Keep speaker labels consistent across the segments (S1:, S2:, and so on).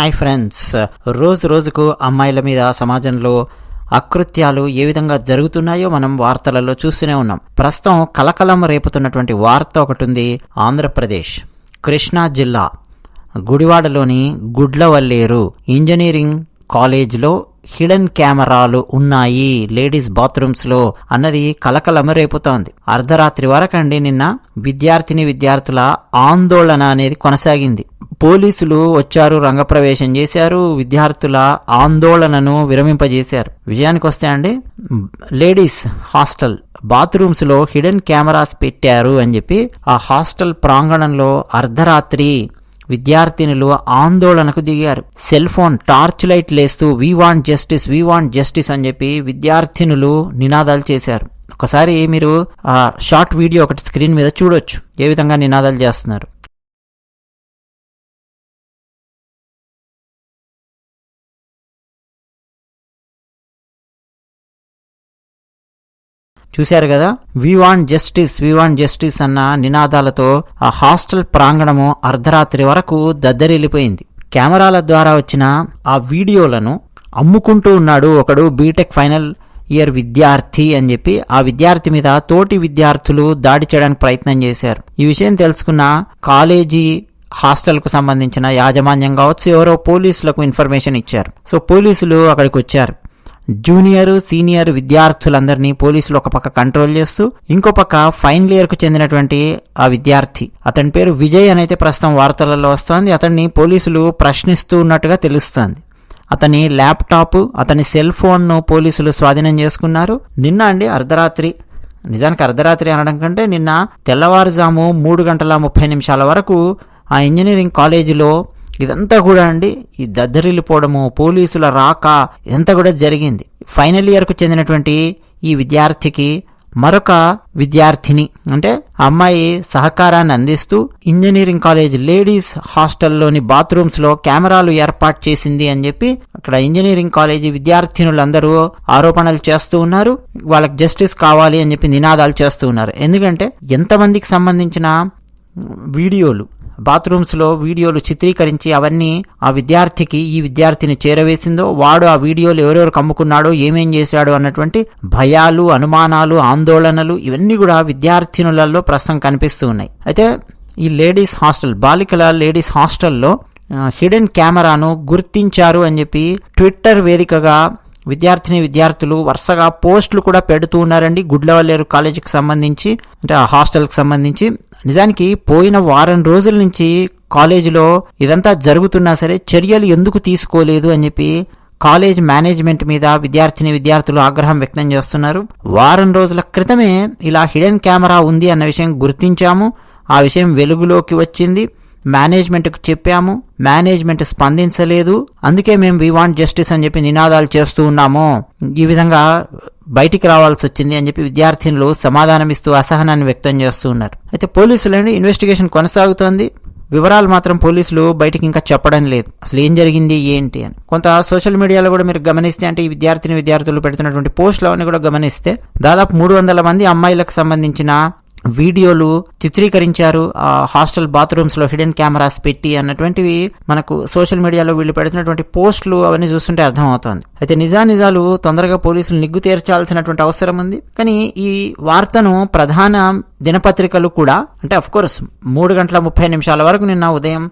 S1: Hi friends. రోజు రోజుకు అమ్మాయిల మీద సమాజంలో అకృత్యాలు ఏ విధంగా జరుగుతున్నాయో మనం వార్తలలో చూస్తూనే ఉన్నాం. ప్రస్తుతం కలకలం రేపుతున్నటువంటి వార్త ఒకటి ఉంది ఆంధ్రప్రదేశ్. కృష్ణా జిల్లా గుడివాడలోని గుడ్లవల్లేరు ఇంజనీరింగ్ కాలేజ్లో హిడెన్ కెమెరాలు ఉన్నాయి లేడీస్ బాత్రూమ్స్లో అన్నది కలకలం రేపుతోంది. అర్ధరాత్రి వరకండి నిన్న విద్యార్థిని విద్యార్థుల ఆందోళన అనేది కొనసాగింది. పోలీసులు వచ్చారు రంగప్రవేశం చేశారు విద్యార్థుల ఆందోళనను విరమింపజేశారు. విజయానికి వస్తే అండి లేడీస్ హాస్టల్ బాత్రూమ్స్లో హిడెన్ కెమెరాస్ పెట్టారు అని చెప్పి ఆ హాస్టల్ ప్రాంగణంలో అర్ధరాత్రి విద్యార్థినులు ఆందోళనకు దిగారు. సెల్ ఫోన్ టార్చ్ లైట్ లేస్తూ we want justice we want justice అని చెప్పి విద్యార్థినులు నినాదాలు చేశారు. ఒకసారి మీరు ఆ షార్ట్ వీడియో ఒకటి స్క్రీన్ మీద చూడొచ్చు ఏ విధంగా నినాదాలు చేస్తున్నారు. చూశారు కదా? We want justice we want justice అన్న నినాదాలతో ఆ హాస్టల్ ప్రాంగణము అర్ధరాత్రి వరకు దద్దరిల్లిపోయింది. కెమెరాల ద్వారా వచ్చిన ఆ వీడియోలను అమ్ముకుంటూ ఉన్నాడు ఒకడు బీటెక్ ఫైనల్ ఇయర్ విద్యార్థి అని చెప్పి. ఆ విద్యార్థి మీద తోటి విద్యార్థులు దాడి చేయడానికి ప్రయత్నం చేశారు. ఈ విషయం తెలుసుకున్న కాలేజీ హాస్టల్కు సంబంధించిన యాజమాన్యం కావచ్చు ఎవరో పోలీసులకు ఇన్ఫర్మేషన్ ఇచ్చారు. సో పోలీసులు అక్కడికి వచ్చారు. జూనియర్ సీనియర్ విద్యార్థులందరినీ పోలీసులు ఒక పక్క కంట్రోల్ చేస్తూ ఇంకో పక్క ఫైనల్ ఇయర్కు చెందినటువంటి ఆ విద్యార్థి. అతని పేరు విజయ్ అని అయితే ప్రస్తుతం వార్తలలో వస్తోంది. అతన్ని పోలీసులు ప్రశ్నిస్తూ ఉన్నట్టుగా తెలుస్తోంది. అతని ల్యాప్టాప్ అతని సెల్ ఫోన్ను పోలీసులు స్వాధీనం చేసుకున్నారు. నిన్న అండి అర్ధరాత్రి. నిజానికి అర్ధరాత్రి అనడం కంటే నిన్న తెల్లవారుజాము మూడు గంటల ముప్పై నిమిషాల వరకు ఆ ఇంజనీరింగ్ కాలేజీలో ఇదంతా కూడా అండి ఈ దద్దరిల్లిపోవడము పోలీసుల రాక ఇదంతా కూడా జరిగింది. ఫైనల్ ఇయర్కు చెందినటువంటి ఈ విద్యార్థికి మరొక విద్యార్థిని అంటే అమ్మాయి సహకారాన్ని అందిస్తూ ఇంజనీరింగ్ కాలేజ్ లేడీస్ హాస్టల్లోని బాత్రూమ్స్లో కెమెరాలు ఏర్పాటు చేసింది అని చెప్పి అక్కడ ఇంజనీరింగ్ కాలేజీ విద్యార్థినులందరూ ఆరోపణలు చేస్తూ ఉన్నారు. వాళ్ళకి జస్టిస్ కావాలి అని చెప్పి నినాదాలు చేస్తూ ఉన్నారు. ఎందుకంటే ఎంతమందికి సంబంధించిన వీడియోలు బాత్రూమ్స్లో వీడియోలు చిత్రీకరించి అవన్నీ ఆ విద్యార్థికి ఈ విద్యార్థిని చేరవేసిందో వాడు ఆ వీడియోలు ఎవరెవరు కమ్ముకున్నాడో ఏమేం చేశాడో అన్నటువంటి భయాలు అనుమానాలు ఆందోళనలు ఇవన్నీ కూడా విద్యార్థినులలో ప్రస్తుతం కనిపిస్తూ ఉన్నాయి. అయితే ఈ లేడీస్ హాస్టల్ బాలికల లేడీస్ హాస్టల్లో హిడెన్ కెమెరాను గుర్తించారు అని చెప్పి ట్విట్టర్ వేదికగా విద్యార్థిని విద్యార్థులు వరుసగా పోస్టులు కూడా పెడుతూ ఉన్నారండి. గుడ్లవల్లేరు కాలేజీకి సంబంధించి అంటే ఆ హాస్టల్కి సంబంధించి. నిజానికి పోయిన వారం రోజుల నుంచి కాలేజీలో ఇదంతా జరుగుతున్నా సరే చర్యలు ఎందుకు తీసుకోలేదు అని చెప్పి కాలేజ్ మేనేజ్మెంట్ మీద విద్యార్థిని విద్యార్థులు ఆగ్రహం వ్యక్తం చేస్తున్నారు. వారం రోజుల క్రితమే ఇలా హిడెన్ కెమెరా ఉంది అన్న విషయం గుర్తించాము. ఆ విషయం వెలుగులోకి వచ్చింది. మేనేజ్మెంట్కు చెప్పాము మేనేజ్మెంట్ స్పందించలేదు అందుకే మేము వి వాంట్ జస్టిస్ అని చెప్పి నినాదాలు చేస్తూ ఉన్నాము. ఈ విధంగా బయటికి రావాల్సి వచ్చింది అని చెప్పి విద్యార్థినులు సమాధానమిస్తూ అసహనాన్ని వ్యక్తం చేస్తూ ఉన్నారు. అయితే పోలీసులండి ఇన్వెస్టిగేషన్ కొనసాగుతోంది. వివరాలు మాత్రం పోలీసులు బయటికి ఇంకా చెప్పడం లేదు. అసలు ఏం జరిగింది ఏంటి అని. కొంత సోషల్ మీడియాలో కూడా మీరు గమనిస్తే అంటే ఈ విద్యార్థిని విద్యార్థులు పెడుతున్నటువంటి పోస్టులు అవన్నీ కూడా గమనిస్తే దాదాపు మూడు వందల మంది అమ్మాయిలకు సంబంధించిన వీడియోలు చిత్రీకరించారు. ఆ హాస్టల్ బాత్రూమ్స్లో హిడెన్ కెమెరాస్ పెట్టి అన్నటువంటివి మనకు సోషల్ మీడియాలో వీళ్ళు పెడుతున్నటువంటి పోస్టులు అవన్నీ చూస్తుంటే అర్థమవుతోంది. అయితే నిజానిజాలు తొందరగా పోలీసులు నిగ్గు తీర్చాల్సినటువంటి అవసరం ఉంది. కానీ ఈ వార్తను ప్రధాన దినపత్రికలు కూడా అంటే అఫ్ కోర్స్ మూడు గంటల ముప్పై నిమిషాల వరకు నిన్న ఉదయం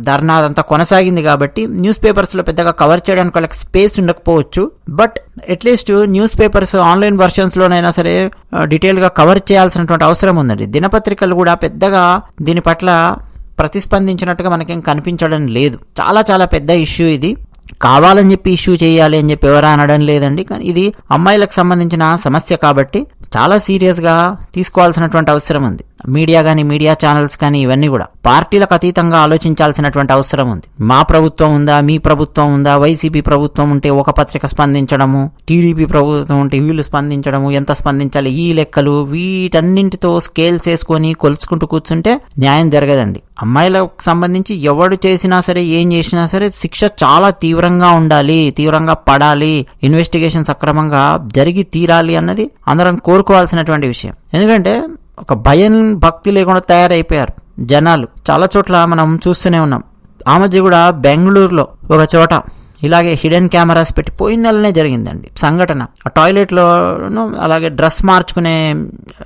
S1: ధర్నా అదంతా కొనసాగింది కాబట్టి న్యూస్ పేపర్స్లో పెద్దగా కవర్ చేయడానికి వాళ్ళకి స్పేస్ ఉండకపోవచ్చు. But at least newspapers online వర్షన్స్లోనైనా సరే డీటెయిల్గా కవర్ చేయాల్సినటువంటి అవసరం ఉందండి. దినపత్రికలు కూడా పెద్దగా దీని పట్ల ప్రతిస్పందించినట్టుగా మనకేం కనిపించడం లేదు. చాలా చాలా పెద్ద ఇష్యూ ఇది. కావాలని చెప్పి ఇష్యూ చేయాలి అని చెప్పి ఎవరు అనడం లేదండి. కానీ ఇది అమ్మాయిలకు సంబంధించిన సమస్య కాబట్టి చాలా సీరియస్గా తీసుకోవాల్సినటువంటి అవసరం ఉంది. మీడియా కానీ మీడియా ఛానల్స్ కానీ ఇవన్నీ కూడా పార్టీలకు అతీతంగా ఆలోచించాల్సినటువంటి అవసరం ఉంది. మా ప్రభుత్వం ఉందా మీ ప్రభుత్వం ఉందా వైసీపీ ప్రభుత్వం ఉంటే ఒక పత్రిక స్పందించడము టీడీపీ ప్రభుత్వం ఉంటే వీళ్ళు స్పందించడము ఎంత స్పందించాలి ఈ లెక్కలు వీటన్నింటితో స్కేల్స్ వేసుకొని కొలుచుకుంటూ కూర్చుంటే న్యాయం జరగదండి. అమ్మాయిలకు సంబంధించి ఎవడు చేసినా సరే ఏం చేసినా సరే శిక్ష చాలా తీవ్రంగా ఉండాలి తీవ్రంగా పడాలి ఇన్వెస్టిగేషన్ సక్రమంగా జరిగి తీరాలి అన్నది అందరం కోరుకోవాల్సినటువంటి విషయం. ఎందుకంటే ఒక భయం భక్తి లేకుండా తయారైపోయారు జనాలు. చాలా చోట్ల మనం చూస్తూనే ఉన్నాం. ఆ మధ్య కూడా బెంగళూరులో ఒక చోట ఇలాగే హిడెన్ కెమెరాస్ పెట్టి పోయిన నెలనే జరిగిందండి. సంఘటన. ఆ టాయిలెట్లోను అలాగే డ్రెస్ మార్చుకునే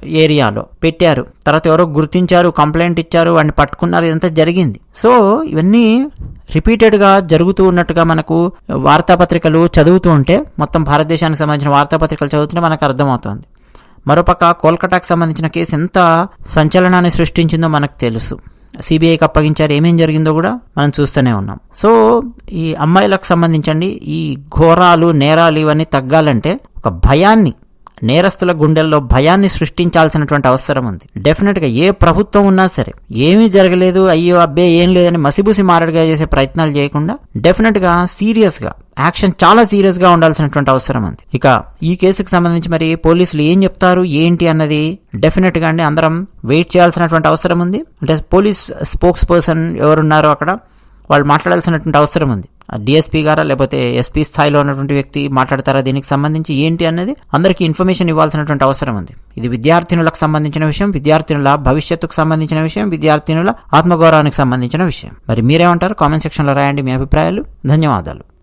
S1: ఏరియాలో పెట్టారు. తర్వాత ఎవరో గుర్తించారు కంప్లైంట్ ఇచ్చారు వాడిని పట్టుకున్నారు ఇదంతా జరిగింది. సో ఇవన్నీ రిపీటెడ్గా జరుగుతూ ఉన్నట్టుగా మనకు వార్తాపత్రికలు చదువుతూ ఉంటే మొత్తం భారతదేశానికి సంబంధించిన వార్తాపత్రికలు చదువుతుంటే మనకు అర్థమవుతుంది. మరోపక్క కోల్కతాకు సంబంధించిన కేసు ఎంత సంచలనాన్ని సృష్టించిందో మనకు తెలుసు. సిబిఐకి అప్పగించారు ఏమేం జరిగిందో కూడా మనం చూస్తూనే ఉన్నాం. సో ఈ అమ్మాయిలకు సంబంధించండి ఈ ఘోరాలు నేరాలు ఇవన్నీ తగ్గాలంటే ఒక భయాన్ని నేరస్తుల గుండెల్లో భయాన్ని సృష్టించాల్సినటువంటి అవసరం ఉంది. డెఫినెట్గా ఏ ప్రభుత్వం ఉన్నా సరే ఏమీ జరగలేదు అయ్యో అబ్బే ఏం లేదని మసిబూసి మారడుగా చేసే ప్రయత్నాలు చేయకుండా డెఫినెట్గా సీరియస్గా యాక్షన్ చాలా సీరియస్గా ఉండాల్సినటువంటి అవసరం ఉంది. ఇక ఈ కేసుకు సంబంధించి మరి పోలీసులు ఏం చెప్తారు ఏంటి అన్నది డెఫినెట్గా అండి అందరం వెయిట్ చేయాల్సినటువంటి అవసరం ఉంది. అంటే పోలీస్ స్పోక్స్ పర్సన్ ఎవరున్నారో అక్కడ వాళ్ళు మాట్లాడాల్సినటువంటి అవసరం ఉంది. డిఎస్పీ గారా లేకపోతే ఎస్పీ స్థాయిలో ఉన్నటువంటి వ్యక్తి మాట్లాడతారా? దీనికి సంబంధించి ఏంటి అన్నది అందరికీ ఇన్ఫర్మేషన్ ఇవ్వాల్సినటువంటి అవసరం ఉంది. ఇది విద్యార్థినులకు సంబంధించిన విషయం విద్యార్థినుల భవిష్యత్తుకు సంబంధించిన విషయం విద్యార్థినుల ఆత్మగౌరవానికి సంబంధించిన విషయం. మరి మీరేమంటారు? కామెంట్ సెక్షన్లో రాయండి మీ అభిప్రాయాలు. ధన్యవాదాలు.